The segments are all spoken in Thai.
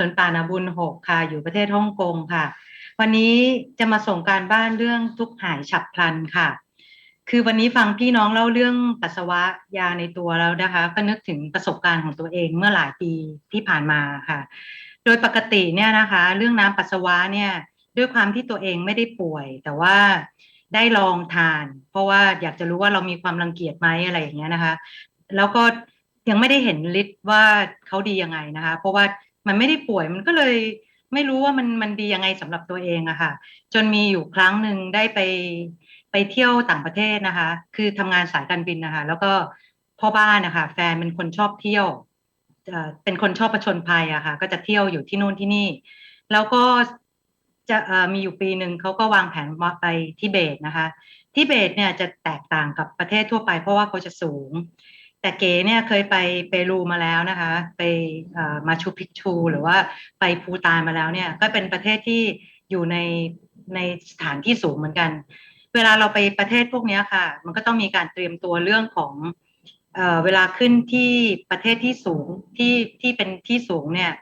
สวนป่านาบุญหกค่ะ อยู่ประเทศฮ่องกงค่ะ วันนี้จะมาส่งการบ้านเรื่องทุกข์หายฉับพลันค่ะ คือวันนี้ฟังพี่น้องเล่าเรื่องปัสสาวะยาในตัวแล้วนะคะ ก็นึกถึงประสบการณ์ของตัวเองเมื่อหลายปีที่ผ่านมาค่ะ โดยปกติเนี่ยนะคะ เรื่องน้ำปัสสาวะเนี่ยด้วยความที่ตัวเองไม่ได้ป่วย แต่ว่าได้ลองทาน เพราะว่าอยากจะรู้ว่าเรามีความรังเกียจไหมอะไรอย่างเงี้ยนะคะ แล้วก็ยังไม่ได้เห็นฤทธิ์ว่าเขาดียังไงนะคะ เพราะว่า มันไม่ได้ป่วยมันก็เลยไม่รู้ว่ามันมันดียังไงสำหรับตัวเองอะค่ะ จนมีอยู่ครั้งหนึ่งได้ไปไปเที่ยวต่างประเทศนะคะ คือทำงานสายการบินนะคะ แล้วก็พ่อบ้านนะคะแฟนเป็นคนชอบเที่ยวเอ่อเป็นคนชอบประชนภัยอะค่ะ ก็จะเที่ยวอยู่ที่นู่นที่นี่ แล้วก็จะเอ่อมีอยู่ปีหนึ่งเขาก็วางแผนมาไปทิเบตนะคะทิเบตเนี่ยจะแตกต่างกับประเทศทั่วไปเพราะว่าเขาจะสูง แต่เก๋เนี่ยเคยไปเปรูมาแล้วนะคะ ไปมาชูพิกชู หรือว่าไปภูตานมาแล้วเนี่ย ก็เป็นประเทศที่อยู่ในในสถานที่สูงเหมือนกัน เวลาเราไปประเทศพวกนี้ค่ะ มันก็ต้องมีการเตรียมตัวเรื่องของเอเวลาขึ้นที่ประเทศที่สูงที่ที่เป็นที่สูงเนี่ย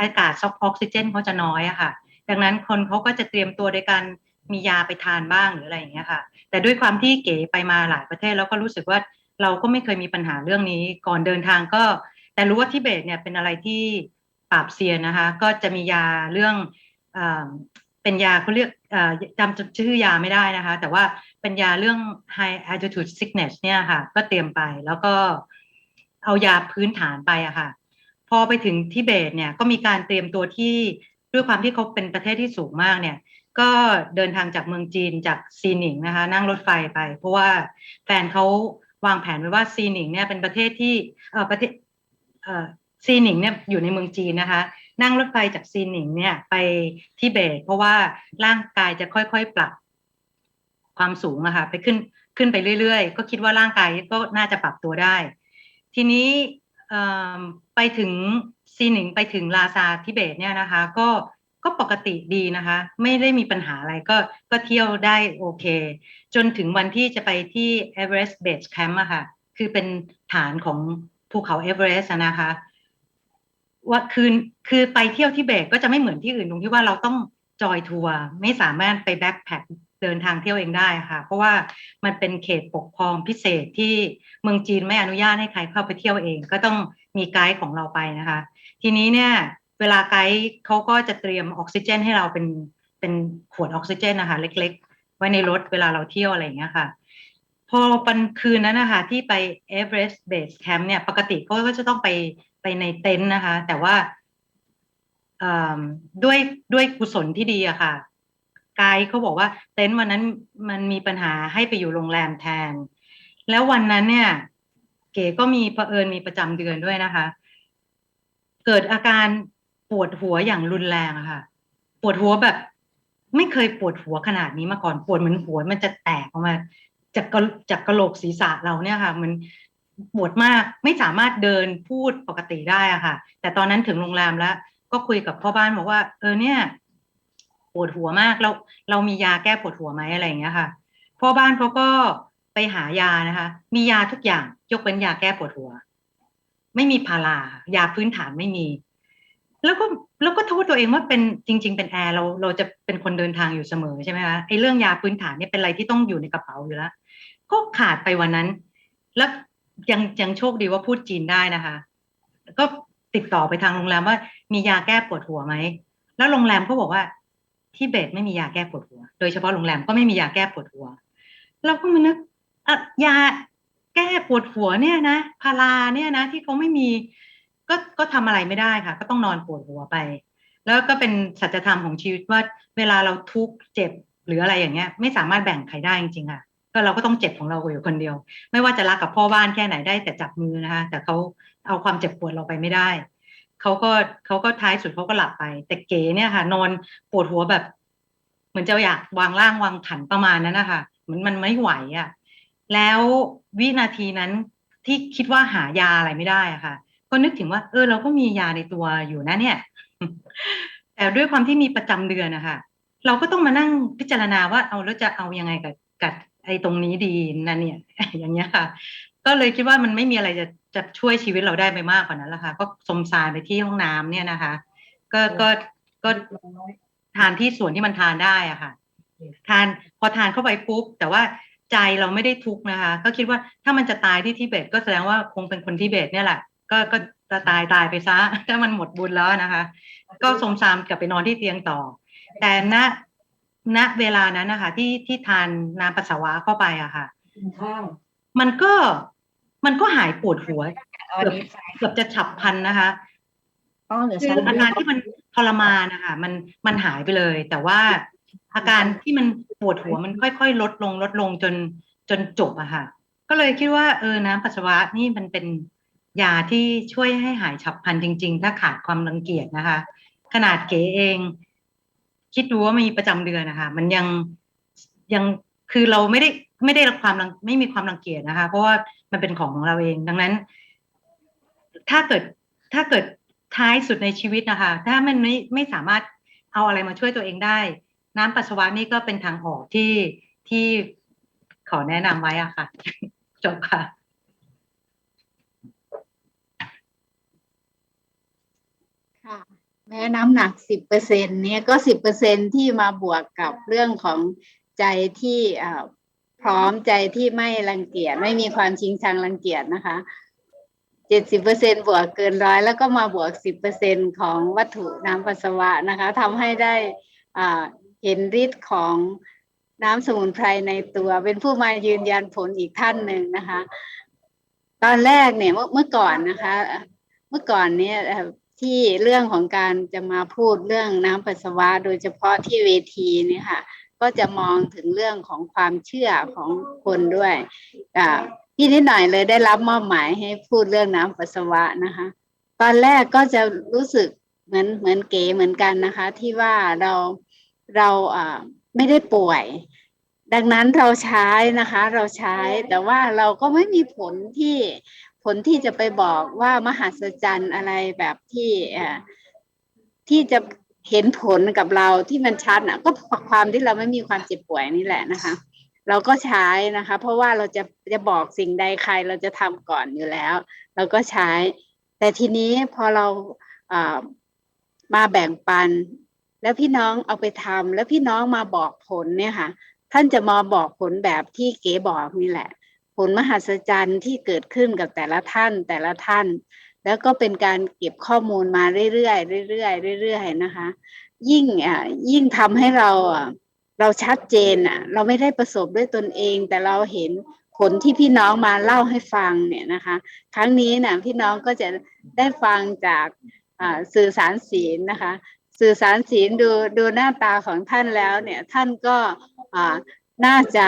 อากาศออกซิเจนเขาจะน้อยอะค่ะ ดังนั้นคนเขาก็จะเตรียมตัวโดยการมียาไปทานบ้างหรืออะไรอย่างเงี้ยค่ะ แต่ด้วยความที่เก๋ไปมาหลายประเทศแล้วก็รู้สึกว่า เราก็ไม่เคยมีปัญหาเรื่องนี้ ก่อนเดินทางก็ แต่รู้ว่าทิเบตเนี่ยเป็นอะไรที่ปราบเซียนนะคะ ก็จะมียาเรื่องเอเป็นยาเขาเรียกจำชื่อยาไม่ได้นะคะ แต่ว่าเป็นยาเรื่อง high altitude sickness เนี่ยค่ะ ก็เตรียมไปแล้วก็เอายาพื้นฐานไปอะค่ะ พอไปถึงทิเบตเนี่ยก็มีการเตรียมตัวที่ด้วยความที่เขาเป็นประเทศที่สูงมากเนี่ย ก็เดินทางจากเมืองจีนจากซีหนิงนะคะ นั่งรถไฟไป เพราะว่าแฟนเขา วางแผนไว้ว่าซีหนิงเนี่ยเป็นประเทศที่เออประเทศเออซีหนิงเนี่ยอยู่ในเมืองจีนนะคะ นั่งรถไฟจากซีหนิงเนี่ยไปทิเบตเพราะว่าร่างกายจะค่อยๆปรับความสูงอะค่ะไปขึ้นขึ้นไปเรื่อยๆ ก็คิดว่าร่างกายก็น่าจะปรับตัวได้ ทีนี้ไปถึงซีหนิงไปถึงลาซาทิเบตเนี่ยนะคะ ก็ ก็ปกติดีนะคะ ไม่ได้มีปัญหาอะไรก็ก็เที่ยวได้โอเค จนถึงวันที่จะไปที่ Everest Base Camp อะค่ะ คือเป็นฐานของภูเขาเอเวอเรสต์นะคะ ว่าคืนคือไปเที่ยวที่เบตก็จะไม่เหมือนที่อื่นตรงที่ว่าเราต้องจอยทัวร์ไม่สามารถไปแบ็คแพคเดินทางเที่ยวเองได้ค่ะ เพราะว่ามันเป็นเขตปกครองพิเศษที่เมืองจีนไม่อนุญาตให้ใครเข้าไปเที่ยวเอง ก็ต้องมีไกด์ของเราไปนะคะ ทีนี้เนี่ย เวลาไกด์เขาก็จะเตรียมออกซิเจน ให้เราเป็นเป็นขวดออกซิเจนนะคะเล็ก ๆ ไว้ในรถเวลาเราเที่ยวอะไรอย่างเงี้ยค่ะ พอวันคืนนั้นนะคะที่ไป Everest Base Camp เนี่ยปกติเขาก็จะต้องไปไปในเต็นท์นะคะ แต่ว่าด้วยด้วยกุศลที่ดีอะค่ะไกด์เขาบอกว่าเต็นท์วันนั้นมันมีปัญหาให้ไปอยู่โรงแรมแทน แล้ววันนั้นเนี่ย เก๋ก็มีประเอิญมีประจำเดือนด้วยนะคะ เกิดอาการ ปวดหัวอย่างรุนแรงอะค่ะ ปวดหัวแบบ ไม่เคยปวดหัวขนาดนี้มาก่อนปวดเหมือนหัวมันจะแตกออกมา จากกระจากกระโหลกศีรษะเราเนี่ยค่ะ มันปวดมากไม่สามารถเดินพูดปกติได้อะค่ะ แต่ตอนนั้นถึงโรงแรมแล้ว ก็คุยกับพ่อบ้านบอกว่า เออเนี่ย ปวดหัวมากเราเรามียาแก้ปวดหัวไหมอะไรอย่างเงี้ยค่ะพ่อบ้านเขาก็ไปหายานะคะ มียาทุกอย่างยกเว้นยาแก้ปวดหัว ไม่มีพารายาพื้นฐานไม่มี แล้วก็แล้วก็โทษตัวเองว่าเป็นจริง ๆ เป็นแอร์เราเราจะเป็นคนเดินทางอยู่เสมอใช่ไหมคะไอ้เรื่องยาพื้นฐานเนี่ยเป็นอะไรที่ต้องอยู่ในกระเป๋าอยู่แล้ว ก็ขาดไปวันนั้น แล้วยังยังโชคดีว่าพูดจีนได้นะคะ ก็ติดต่อไปทางโรงแรมว่ามียาแก้ปวดหัวไหมแล้วโรงแรมเขาบอกว่าที่เบตไม่มียาแก้ปวดหัว โดยเฉพาะโรงแรมก็ไม่มียาแก้ปวดหัว เราก็มานึกยาแก้ปวดหัวเนี่ยนะพาราเนี่ยนะที่เขาไม่มี ก็ก็ทำอะไรไม่ได้ค่ะ ก็ต้องนอนปวดหัวไป แล้วก็เป็นสัจธรรมของชีวิตว่าเวลาเราทุกข์เจ็บหรืออะไรอย่างเงี้ย ไม่สามารถแบ่งใครได้จริงๆค่ะ ก็เราก็ต้องเจ็บของเราอยู่คนเดียว ไม่ว่าจะรักกับพ่อบ้านแค่ไหนได้แต่จับมือนะคะ แต่เขาเอาความเจ็บปวดเราไปไม่ได้เขาก็เขาก็ท้ายสุดเขาก็หลับไป แต่เก๋เนี่ยค่ะ นอนปวดหัวแบบ เหมือนจะอยากวางร่างวางขันประมาณนั้นนะคะเหมือนมันไม่ไหวอะ่ะแล้ววินาทีนั้นที่คิดว่าหายาอะไรไม่ได้อะค่ะ ก็นึกถึงว่า เออ เราก็มียาในตัวอยู่นะเนี่ย แต่ด้วยความที่มีประจำเดือนนะคะเราก็ต้องมานั่งพิจารณาว่าเอาแล้วจะเอายังไงกับกับไอ้ตรงนี้ดีนั่นเนี่ย อย่างเงี้ยค่ะ ก็เลยคิดว่ามันไม่มีอะไรจะจะช่วยชีวิตเราได้ไปมากกว่านั้นแล้วค่ะ ก็สมสารไปที่ห้องน้ำเนี่ยนะคะ ก็ก็ก็ทานที่ส่วนที่มันทานได้อะค่ะ ทานพอทานเข้าไปปุ๊บ แต่ว่าใจเราไม่ได้ทุกนะคะ ก็คิดว่าถ้ามันจะตายที่ทิเบตก็แสดงว่าคงเป็นคนทิเบตเนี่ยแหละ ก็ก็จะตายตายไปซะถ้ามันหมดบุญแล้วนะคะ ก็สมสารกลับไปนอนที่เตียงต่อ แต่ณณเวลานั้นนะคะ ที่ที่ทานน้ำปัสสาวะเข้าไปอะค่ะกินข้าวมันก็มันก็หายปวดหัวอ๋อเกือบดีไซน์เกือบจะฉับพลันนะคะอ๋อเหลือคือชั้นอาการที่มันทรมานนะคะมันมันหายไปเลย แต่ว่าอาการที่มันปวดหัวมันค่อยๆ ลดลงลดลงจนจนจบอะค่ะ ก็เลยคิดว่าเออน้ำปัสสาวะนี่มันเป็น ยาที่ช่วยให้หายฉับพลันจริง ๆ ถ้าขาดความรังเกียจนะคะ ขนาดเก๋เอง คิดดูว่ามีประจำเดือนนะคะ มันยังยังคือเราไม่ได้ไม่ได้รับความรังไม่มีความรังเกียจนะคะ เพราะว่ามันเป็นของของเราเอง ดังนั้น ถ้าเกิดถ้าเกิดท้ายสุดในชีวิตนะคะ ถ้ามันไม่ไม่สามารถเอาอะไรมาช่วยตัวเองได้ น้ำปัสสาวะนี่ก็เป็นทางออกที่ที่ขอแนะนำไว้อะค่ะ จบค่ะค่ะ แม้น้ำหนักสิบเปอร์เซ็นเนี้ยก็สิบเปอร์เซ็นที่มาบวกกับเรื่องของใจที่อ่าพร้อมใจที่ไม่รังเกียจไม่มีความชิงชังรังเกียจนะคะเจ็ดสิบเปอร์เซ็นบวกเกินร้อยแล้วก็มาบวกสิบเปอร์เซ็นของวัตถุน้ำปัสสาวะนะคะทำให้ได้อ่าเห็นฤทธิ์ของน้ำสมุนไพรในตัว เป็นผู้มายืนยันผลอีกท่านหนึ่งนะคะ ตอนแรกเนี่ยเมื่อก่อนนะคะ เมื่อก่อนเนี่ย ที่เรื่องของการจะมาพูดเรื่องน้ำปัสสาวะ โดยเฉพาะที่เวทีนี่ค่ะ ก็จะมองถึงเรื่องของความเชื่อของคนด้วยอ่าพี่นิดหน่อยเลยได้รับมอบหมายให้พูดเรื่องน้ำปัสสาวะนะคะ ตอนแรกก็จะรู้สึกเหมือนเหมือนเก๋เหมือนกันนะคะ ที่ว่าเราเราอ่าไม่ได้ป่วย ดังนั้นเราใช้นะคะ เราใช้แต่ว่าเราก็ไม่มีผลที่ ผลที่จะไปบอกว่ามหัศจรรย์อะไรแบบที่ที่จะเห็นผลกับเราที่มันชัดนะก็ความที่เราไม่มีความเจ็บป่วยนี่แหละนะคะ เราก็ใช้นะคะ เพราะว่าเราจะจะบอกสิ่งใดใครเราจะทำก่อนอยู่แล้ว เราก็ใช้ แต่ทีนี้พอเราเมาแบ่งปัน แล้วพี่น้องเอาไปทำแล้วพี่น้องมาบอกผลเนี่ยค่ะ ท่านจะมาบอกผลแบบที่เก๋บอกนี่แหละ ผลมหัศจรรย์ที่เกิดขึ้นกับแต่ละท่านแต่ละท่าน แล้วก็เป็นการเก็บข้อมูลมาเรื่อยๆเรื่อยๆเรื่อยๆนะคะ ยิ่งอะยิ่งทำให้เราอะเราชัดเจนอะเราไม่ได้ประสบด้วยตนเอง แต่เราเห็นผลที่พี่น้องมาเล่าให้ฟังเนี่ยนะคะ ครั้งนี้นะพี่น้องก็จะได้ฟังจากอ่าสื่อสารศีลนะคะ สื่อสารศีลดูดูหน้าตาของท่านแล้วเนี่ยท่านก็อ่าน่าจะ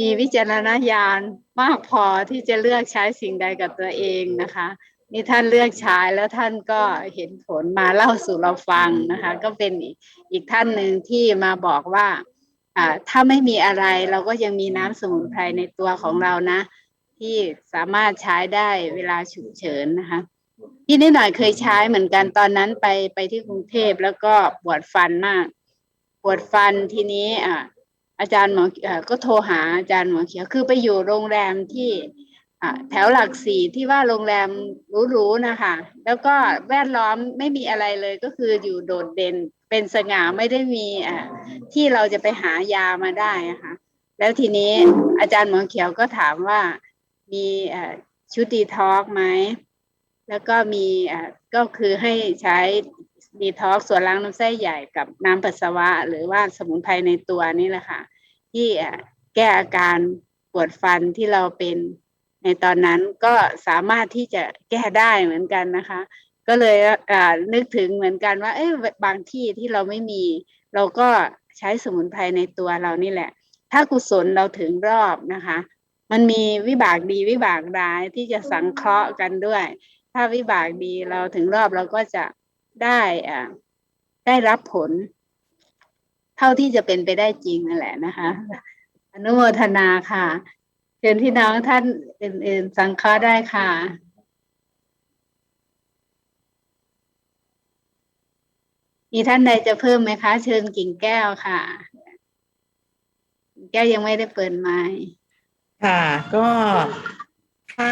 มีวิจารณญาณ มากพอที่จะเลือกใช้สิ่งใดกับตัวเองนะคะนี่ท่านเลือกใช้แล้วท่านก็เห็นผลมาเล่าสู่เราฟังนะคะ ก็เป็นอีกอีกท่านหนึ่งที่มาบอกว่าอ่าถ้าไม่มีอะไรเราก็ยังมีน้ำสมุนไพรในตัวของเรานะ ที่สามารถใช้ได้เวลาฉุกเฉินนะคะพี่นิดหน่อยเคยใช้เหมือนกันตอนนั้นไปไปที่กรุงเทพแล้วก็ปวดฟันมาก ปวดฟันทีนี้อ่า อาจารย์หมอเอ่อก็โทรหาอาจารย์หมอเขียวคือไปอยู่โรงแรมที่แถวหลักสี่ที่ว่าโรงแรมหรูๆนะคะ แล้วก็แวดล้อมไม่มีอะไรเลยก็คืออยู่โดดเด่นเป็นสง่าไม่ได้มีอ่าที่เราจะไปหายามาได้อะค่ะแล้วทีนี้อาจารย์หมอเขียวก็ถามว่ามีชุดดีท็อกไหมแล้วก็มีอ่อก็คือให้ใช้ ดีท็อกส่วนล้างลำไส้ใหญ่กับน้ำปัสสาวะ หรือว่าสมุนไพรในตัวนี่แหละค่ะ ที่แก้อาการปวดฟันที่เราเป็นในตอนนั้นก็สามารถที่จะแก้ได้เหมือนกันนะคะ ก็เลยนึกถึงเหมือนกันว่า เอ้ยบางที่ที่เราไม่มี เราก็ใช้สมุนไพรในตัวเรานี่แหละ ถ้ากุศลเราถึงรอบนะคะ มันมีวิบากดีวิบากร้ายที่จะสังเคราะห์กันด้วย ถ้าวิบากดีเราถึงรอบเราก็จะ ได้อ่าได้รับผล เท่าที่จะเป็นไปได้จริงนั่นแหละนะคะ อนุโมทนาค่ะเชิญพี่น้องท่านอื่นๆสังเคราะห์ได้ค่ะมีท่านใดจะเพิ่มไหมคะ เชิญกิ่งแก้วค่ะกิ่งแก้วยังไม่ได้เปิดไมค์ค่ะ ก็ถ้า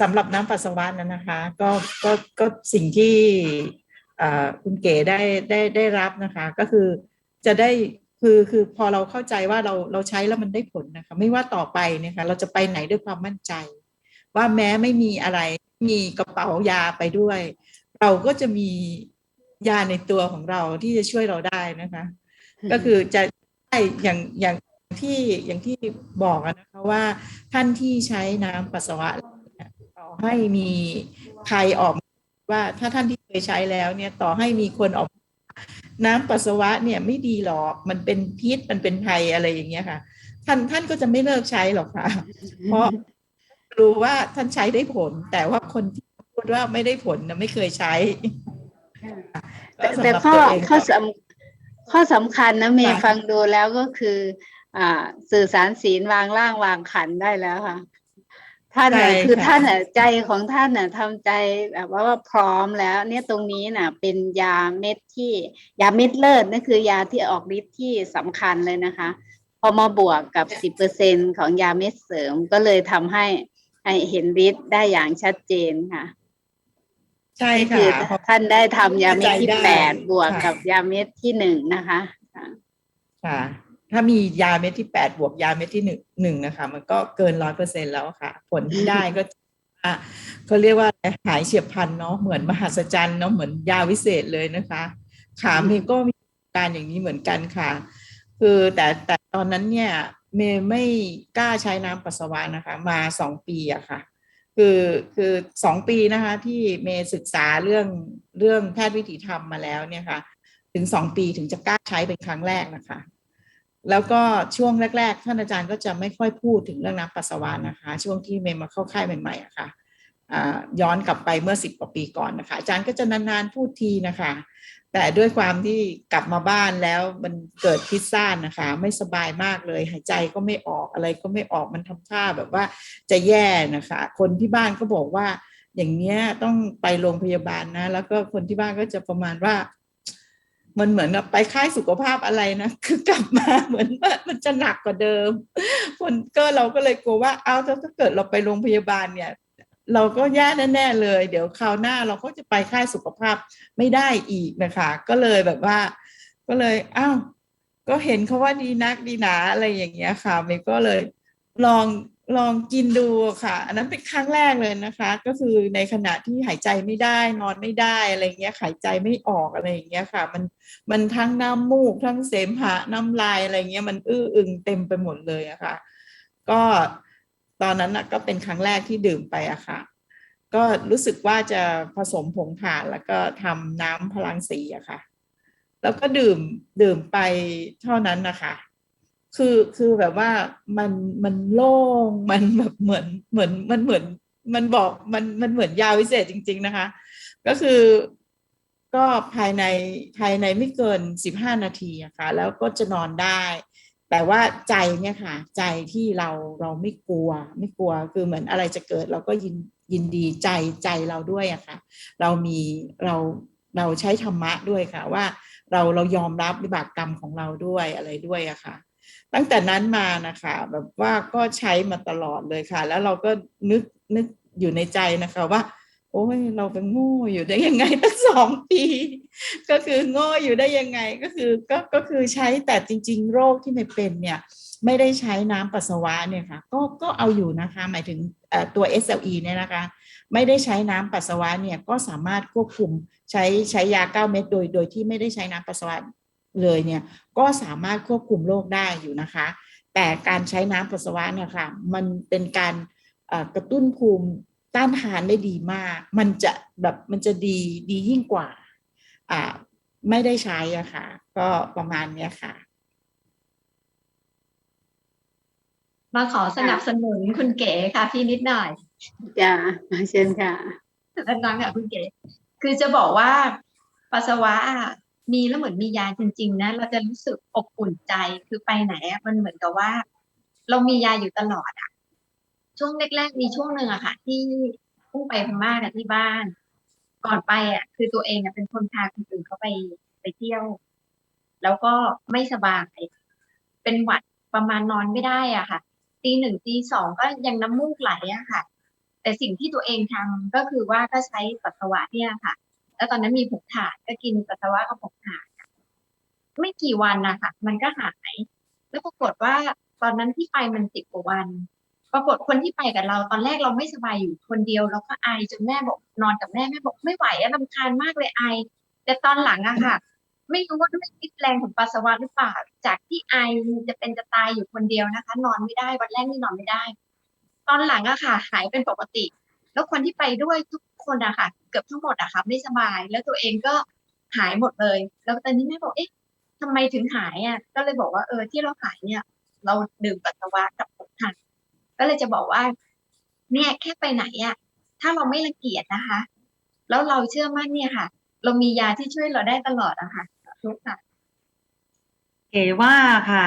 สำหรับน้ำปัสสาวะนั้นนะคะ ก็ก็ก็สิ่งที่อ่า คุณเก๋ได้ได้ได้รับนะคะ ก็คือจะได้คือคือพอเราเข้าใจว่าเราเราใช้แล้วมันได้ผลนะคะ ไม่ว่าต่อไปเนี่ยค่ะเราจะไปไหนด้วยความมั่นใจ ว่าแม้ไม่มีอะไรมีกระเป๋ายาไปด้วย เราก็จะมียาในตัวของเราที่จะช่วยเราได้นะคะ ก็คือจะได้อย่างอย่างที่อย่างที่บอกอะนะคะว่าท่านที่ใช้น้ำปัสสาวะเนี่ยต่อให้มีใครออกมา ว่าถ้าท่านที่เคยใช้แล้วเนี่ยต่อให้มีคนออก น้ำปัสสาวะเนี่ยไม่ดีหรอกมันเป็นพิษมันเป็นภัยอะไรอย่างเงี้ยค่ะ ท่านท่านก็จะไม่เลิกใช้หรอกค่ะ เพราะรู้ว่าท่านใช้ได้ผล แต่ว่าคนที่พูดว่าไม่ได้ผลนะไม่เคยใช้แต่ก็สำหแต่รับข้อตัวเองข้อก็สำข้อสำคัญนะเมย์ค่ะฟังดูแล้วก็คือ อ่า สื่อสารศีลวางร่างวางขันได้แล้วค่ะ ท่านน่ะใช่คือค่ะท่านน่ะใจของท่านน่ะทำใจแบบว่าว่าพร้อมแล้ว เนี่ยตรงนี้น่ะ เป็นยาเม็ดที่ยาเม็ดเลิศนั่นคือยาที่ออกฤทธิ์ที่สำคัญเลยนะคะ พอมาบวกกับสิบเปอร์เซ็นของยาเม็ดเสริมก็เลยทำให้ให้เห็นฤทธิ์ได้อย่างชัดเจนค่ะ ใช่นี่ค่ะคือเพราะท่านได้ทำยาเม็ดที่เข้าใจได้แปดบวกค่ะกับยาเม็ดที่หนึ่งนะคะค่ะค่ะ ถ้ามียาเม็ดที่แปดบวกยาเม็ดที่หนึ่งหนึ่งนะคะ มันก็เกินร้อยเปอร์เซ็นแล้วค่ะ ผลที่ได้ก็อะเขาเรียกว่าหายเฉียบพลันเนาะเหมือนมหัศจรรย์เนาะเหมือนยาวิเศษเลยนะคะขาเมย์ก็มีการอย่างนี้เหมือนกันค่ะ คือแต่แต่ตอนนั้นเนี่ยเมย์ไม่กล้าใช้น้ำปัสสาวะนะคะ มาสองปีอะค่ะ คือคือสองปีนะคะ ที่เมย์ศึกษาเรื่องเรื่องแพทย์วิถีธรรมมาแล้วเนี่ยค่ะ ถึงสองปีถึงจะกล้าใช้เป็นครั้งแรกนะคะ แล้วก็ช่วงแรก ๆ ท่านอาจารย์ก็จะไม่ค่อยพูดถึงเรื่องน้ำปัสสาวะนะคะ ช่วงที่เมย์มาเข้าค่ายใหม่ๆอะค่ะอ่าย้อนกลับไปเมื่อสิบกว่าปีก่อนนะคะอาจารย์ก็จะนานๆพูดทีนะคะ แต่ด้วยความที่กลับมาบ้านแล้วมันเกิดพิซซ่านะคะ ไม่สบายมากเลย หายใจก็ไม่ออกอะไรก็ไม่ออกมันทำท่าแบบว่าจะแย่นะคะ คนที่บ้านก็บอกว่าอย่างเนี้ยต้องไปโรงพยาบาลนะ แล้วก็คนที่บ้านก็จะประมาณว่า มันเหมือนกับไปค่ายสุขภาพอะไรนะคือกลับมาเหมือนว่ามันจะหนักกว่าเดิมคนก็เราก็เลยกลัวว่าเอาถ้าถ้าเกิดเราไปโรงพยาบาลเนี่ย เราก็แย่แน่ๆเลย เดี๋ยวคราวหน้าเราก็จะไปค่ายสุขภาพไม่ได้อีกนะคะ ก็เลยแบบว่า ก็เลยอ้าวก็เห็นเขาว่าดีนักดีหนาอะไรอย่างเงี้ยค่ะเมย์ก็เลยลอง ลองกินดูค่ะ อันนั้นเป็นครั้งแรกเลยนะคะ ก็คือในขณะที่หายใจไม่ได้ นอนไม่ได้อะไรเงี้ยหายใจไม่ออกอะไรอย่างเงี้ยค่ะ มันมันทั้งน้ำมูกทั้งเสมหะน้ำลายอะไรเงี้ยมันอื้ออึงเต็มไปหมดเลยอะค่ะ ก็ตอนนั้นนะก็เป็นครั้งแรกที่ดื่มไปอะค่ะ ก็รู้สึกว่าจะผสมผงถ่านแล้วก็ทำน้ำพลังสีอะค่ะ แล้วก็ดื่มดื่มไปเท่านั้นนะคะ คือคือแบบว่ามันมันโล่งมันแบบเหมือนเหมือนมันเหมือนมันบอกมันมันเหมือนยาวิเศษจริง ๆนะคะ ก็คือก็ภายในภายในไม่เกินสิบห้านาทีอะค่ะแล้วก็จะนอนได้ แต่ว่าใจเนี่ยค่ะ ใจที่เราเราไม่กลัว ไม่กลัวคือเหมือนอะไรจะเกิด เราก็ยินยินดีใจใจเราด้วยอะค่ะ เรามีเราเราใช้ธรรมะด้วยค่ะ ว่าเราเรายอมรับวิบากกรรมของเราด้วยอะไรด้วยอะค่ะ ตั้งแต่นั้นมานะคะ แบบว่าก็ใช้มาตลอดเลยค่ะ แล้วเราก็นึกนึกอยู่ในใจนะคะว่า โอ้ยเราเป็นโง่อยู่ได้ยังไงตั้งสองปี ก็คือโง่อยู่ได้ยังไงก็คือก็ก็คือใช้แต่จริง ๆ โรคที่ไม่เป็นเนี่ยไม่ได้ใช้น้ำปัสสาวะเนี่ยค่ะก็ก็เอาอยู่นะคะ หมายถึงเอ่อตัว SLE เนี่ยนะคะ ไม่ได้ใช้น้ำปัสสาวะเนี่ยก็สามารถควบคุมใช้ใช้ยาเก้าเม็ดโดยโดยที่ไม่ได้ใช้น้ำปัสสาวะ เลยเนี่ยก็สามารถควบคุมโรคได้อยู่นะคะ แต่การใช้น้ำปัสสาวะเนี่ยค่ะมันเป็นการเอ่อกระตุ้นภูมิต้านทานได้ดีมาก มันจะแบบมันจะดีดียิ่งกว่าอ่าไม่ได้ใช้อะค่ะ ก็ประมาณเนี้ยค่ะ มาขอสนับสนุนคุณเก๋ค่ะ พี่นิดหน่อยจ้าเชิญค่ะดังๆค่ะคุณเก๋คือจะบอกว่าปัสสาวะอะ มีแล้วเหมือนมียาจริง ๆ นะ เราจะรู้สึกอบอุ่นใจ คือไปไหนอะมันเหมือนกับว่า เรามียาอยู่ตลอดอะช่วงแรกๆมีช่วงหนึ่งอะค่ะ ที่พุ่งไปพม่ากับที่บ้าน ก่อนไปอะคือตัวเองอะเป็นคนพาคนอื่นเขาไปไปเที่ยว แล้วก็ไม่สบาย เป็นหวัดประมาณนอนไม่ได้อะค่ะตีหนึ่งตีสองก็ยังน้ำมูกไหลอะค่ะ แต่สิ่งที่ตัวเองทำก็คือว่าก็ใช้ปัสสาวะเนี่ยค่ะ แล้วตอนนั้นมีผงถ่านก็กินปัสสาวะกับผงถ่านไม่กี่วันนะคะมันก็หาย แล้วปรากฏว่าตอนนั้นที่ไปมันสิบกว่าวัน ปรากฏคนที่ไปกับเรา ตอนแรกเราไม่สบายอยู่คนเดียวเราก็ไอจนแม่บอกนอนกับแม่แม่บอกไม่ไหวอะรำคาญมากเลยไอ แต่ตอนหลังอะค่ะ ไม่รู้ว่าด้วยพิษแรงของปัสสาวะหรือเปล่า จากที่ไอจะเป็นจะตายอยู่คนเดียวนะคะ นอนไม่ได้วันแรกนี่นอนไม่ได้ ตอนหลังอะค่ะ หายเป็นปกติ แล้วคนที่ไปด้วยทุกคนอะค่ะ เกือบทั้งหมดอะค่ะไม่สบาย แล้วตัวเองก็หายหมดเลย แล้วตอนนี้แม่บอกเอ๊ะทำไมถึงหายอะก็เลยบอกว่าเออที่เราหายเนี่ย เราดื่มปัสสาวะกับผงถ่านก็เลยจะบอกว่า เนี่ยแค่ไปไหนอะถ้าเราไม่รังเกียจนะคะ แล้วเราเชื่อมั่นเนี่ยค่ะ เรามียาที่ช่วยเราได้ตลอดอะค่ะทุกค่ะเก๋ว่าค่ะ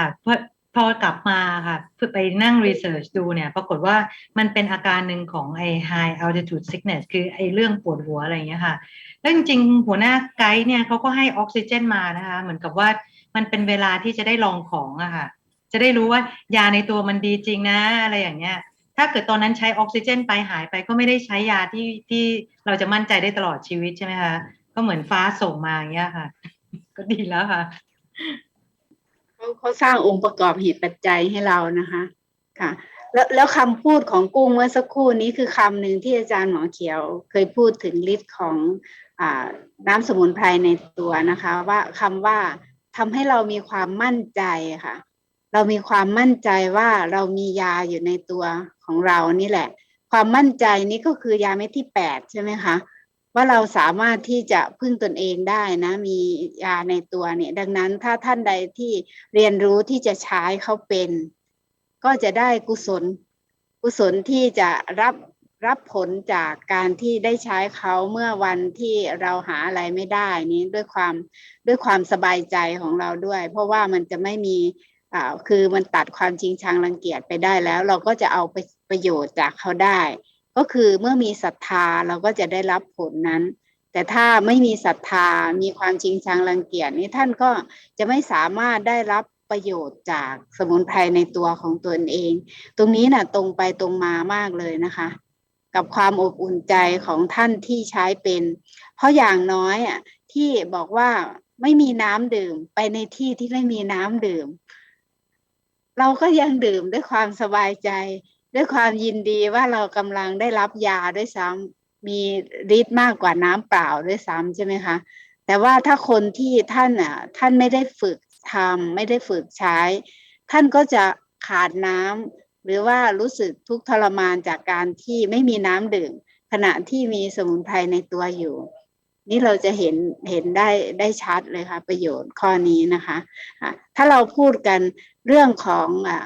พอกลับมาค่ะไปนั่งรีเสิร์ชดูเนี่ย ปรากฏว่ามันเป็นอาการหนึ่งของไอ้ high altitude sickness คือไอ้เรื่องปวดหัวอะไรอย่างเงี้ยค่ะแล้วจริงๆ หัวหน้าไกด์เนี่ยเขาก็ให้ออกซิเจนมานะคะ เหมือนกับว่ามันเป็นเวลาที่จะได้ลองของอะค่ะ จะได้รู้ว่ายาในตัวมันดีจริงนะ อะไรอย่างเงี้ย ถ้าเกิดตอนนั้นใช้ออกซิเจนไปหายไปก็ไม่ได้ใช้ยาที่ที่เราจะมั่นใจได้ตลอดชีวิตใช่ไหมคะ ก็เหมือนฟ้าส่งมาอย่างเงี้ยค่ะ ก็ดีแล้วค่ะ เขาเขาสร้างองค์ประกอบเหตุปัจจัยให้เรานะคะค่ะ แล้วแล้วคำพูดของกุ้งเมื่อสักครู่นี้คือคำหนึ่งที่อาจารย์หมอเขียว เคยพูดถึงฤทธิ์ของอน้ำสมุนไพรในตัวนะคะ ว่าคำว่าทำให้เรามีความมั่นใจค่ะ เรามีความมั่นใจว่าเรามียาอยู่ในตัวของเรานี่แหละ ความมั่นใจนี้ก็คือยาเม็ดที่แปดใช่ไหมคะ ว่าเราสามารถที่จะพึ่งตนเองได้นะ มียาในตัวเนี่ย ดังนั้นถ้าท่านใดที่เรียนรู้ที่จะใช้เขาเป็น ก็จะได้กุศล กุศลที่จะรับรับผลจากการที่ได้ใช้เขาเมื่อวันที่เราหาอะไรไม่ได้นี้ด้วยความด้วยความสบายใจของเราด้วย เพราะว่ามันจะไม่มีอ่าคือมันตัดความจริงชังรังเกียจไปได้แล้ว เราก็จะเอาไปประโยชน์จากเขาได้ ก็คือเมื่อมีศรัทธาเราก็จะได้รับผลนั้น แต่ถ้าไม่มีศรัทธามีความจริงชังรังเกียจนี้ท่านก็จะไม่สามารถได้รับประโยชน์จากสมุนไพรในตัวของตนเอง ตรงนี้น่ะตรงไปตรงมามากเลยนะคะ กับความอบอุ่นใจของท่านที่ใช้เป็น เพราะอย่างน้อยอะที่บอกว่าไม่มีน้ำดื่มไปในที่ที่ไม่มีน้ำดื่ม เราก็ยังดื่มด้วยความสบายใจ ด้วยความยินดีว่าเรากำลังได้รับยาด้วยซ้ำมีฤทธิ์มากกว่าน้ำเปล่าด้วยซ้ำใช่ไหมคะ แต่ว่าถ้าคนที่ท่านอะท่านไม่ได้ฝึกทำไม่ได้ฝึกใช้ ท่านก็จะขาดน้ำหรือว่ารู้สึกทุกข์ทรมานจากการที่ไม่มีน้ำดื่ม ขณะที่มีสมุนไพรในตัวอยู่ นี่เราจะเห็นเห็นได้ได้ชัดเลยค่ะ ประโยชน์ข้อนี้นะคะะถ้าเราพูดกันเรื่องของอะ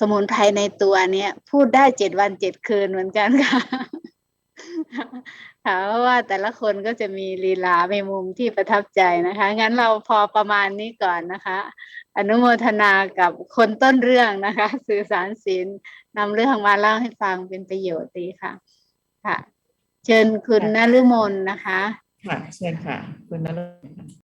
สมุนไพรในตัวเนี้ยพูดได้เจ็ดวันเจ็ดคืนเหมือนกันค่ะค่ะเพราะว่าแต่ละคนก็จะมีลีลาในมุมที่ประทับใจนะคะ งั้นเราพอประมาณนี้ก่อนนะคะ อนุโมทนากับคนต้นเรื่องนะคะ สื่อสารศิลป์นำเรื่องมาเล่าให้ฟังเป็นประโยชน์ดีค่ะ ค่ะ เชิญคุณนฤมลนะคะ ค่ะ เชิญค่ะ คุณนร